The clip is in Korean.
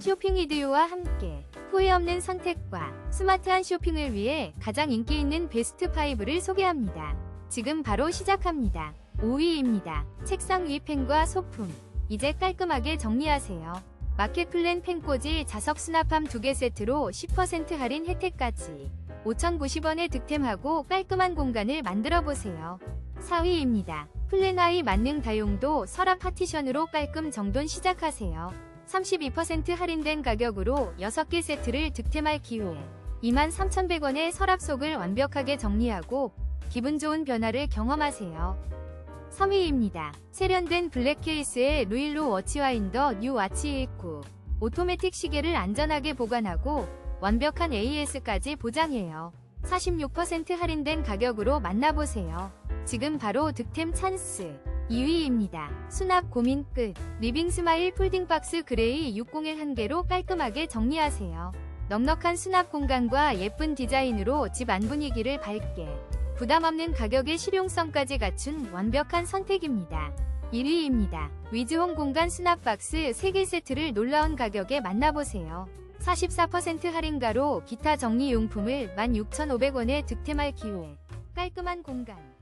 쇼핑 이디오와 함께 후회 없는 선택과 스마트한 쇼핑을 위해 가장 인기 있는 베스트 5를 소개합니다. 지금 바로 시작합니다. 5위입니다. 책상 위 펜과 소품. 이제 깔끔하게 정리하세요. 마켓플랜 펜꽂이 자석 수납함 2개 세트로 10% 할인 혜택까지 5,090원에 득템하고 깔끔한 공간을 만들어 보세요. 4위입니다. 플랜아이 만능 다용도 서랍 파티션으로 깔끔 정돈 시작하세요. 32% 할인된 가격으로 6개 세트를 득템할 기회. 23,100원의 서랍 속을 완벽하게 정리하고 기분 좋은 변화를 경험하세요. 3위입니다. 세련된 블랙 케이스에 루일로 워치와인더 뉴 와치 19 오토매틱 시계를 안전하게 보관하고 완벽한 AS까지 보장해요. 46% 할인된 가격으로 만나보세요. 지금 바로 득템 찬스. 2위입니다. 수납 고민 끝. 리빙 스마일 폴딩 박스 그레이 601한 개로 깔끔하게 정리하세요. 넉넉한 수납 공간과 예쁜 디자인으로 집 안 분위기를 밝게 부담 없는 가격의 실용성까지 갖춘 완벽한 선택입니다. 1위입니다. 위즈홈 공간 수납 박스 3개 세트를 놀라운 가격에 만나보세요. 44% 할인가로 기타 정리용품을 16,500원에 득템할 기회. 깔끔한 공간.